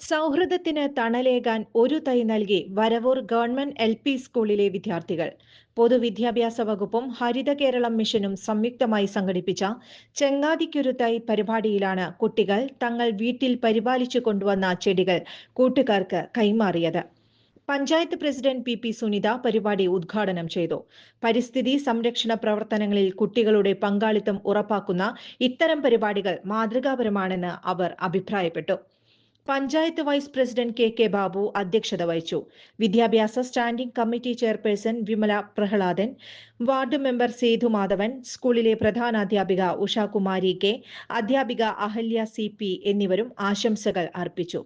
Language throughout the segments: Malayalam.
സൗഹൃദത്തിന് തണലേകാൻ ഒരു തൈ നൽകി വരവൂർ ഗവൺമെന്റ് എൽ പി സ്കൂളിലെ വിദ്യാർത്ഥികൾ. പൊതുവിദ്യാഭ്യാസ വകുപ്പും ഹരിത കേരളം മിഷനും സംയുക്തമായി സംഘടിപ്പിച്ച ചെങ്ങാതിക്കൊരു തൈ പരിപാടിയിലാണ് കുട്ടികൾ തങ്ങൾ വീട്ടിൽ പരിപാലിച്ചു കൊണ്ടുവന്ന ചെടികൾ കൂട്ടുകാർക്ക് കൈമാറിയത്. Panchayat president P P Sunitha പരിപാടി ഉദ്ഘാടനം ചെയ്തു. പരിസ്ഥിതി സംരക്ഷണ പ്രവർത്തനങ്ങളിൽ കുട്ടികളുടെ പങ്കാളിത്തം ഉറപ്പാക്കുന്ന ഇത്തരം പരിപാടികൾ മാതൃകാപരമാണെന്ന് അവർ അഭിപ്രായപ്പെട്ടു. Panchayat vice president K K Babu അധ്യക്ഷത വഹിച്ചു. വിദ്യാഭ്യാസ standing committee chairperson Vimala Prahladan ward member Sethu Madhavan സ്കൂളിലെ പ്രധാനാധ്യാപിക ഉഷാകുമാരി കെ അധ്യാപിക അഹല്യ സി പി എന്നിവരും ആശംസകൾ അർപ്പിച്ചു.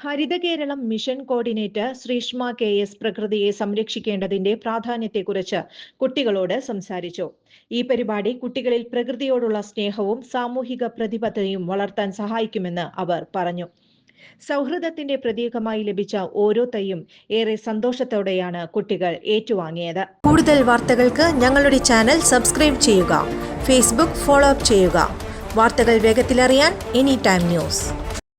Haritha Keralam mission coordinator Sreeshma K S പ്രകൃതിയെ സംരക്ഷിക്കേണ്ടതിന്റെ പ്രാധാന്യത്തെക്കുറിച്ച് കുട്ടികളോട് സംസാരിച്ചു. ഈ പരിപാടി കുട്ടികളിൽ പ്രകൃതിയോടുള്ള സ്നേഹവും സാമൂഹിക പ്രതിബദ്ധതയും വളർത്താൻ സഹായിക്കുമെന്ന് അവർ പറഞ്ഞു. സൗഹൃദത്തിന്റെ പ്രതീകമായി ലഭിച്ച ഓരോ തൈയും ഏറെ സന്തോഷത്തോടെയാണ് കുട്ടികൾ ഏറ്റുവാങ്ങിയത്. കൂടുതൽ വാർത്തകൾക്ക് ഞങ്ങളുടെ ചാനൽ സബ്സ്ക്രൈബ് ചെയ്യുക ഫേസ്ബുക്ക് ഫോളോ അപ്പ് ചെയ്യുക. വാർത്തകൾ വേഗത്തിലറിയാൻ എനി ടൈം ന്യൂസ്.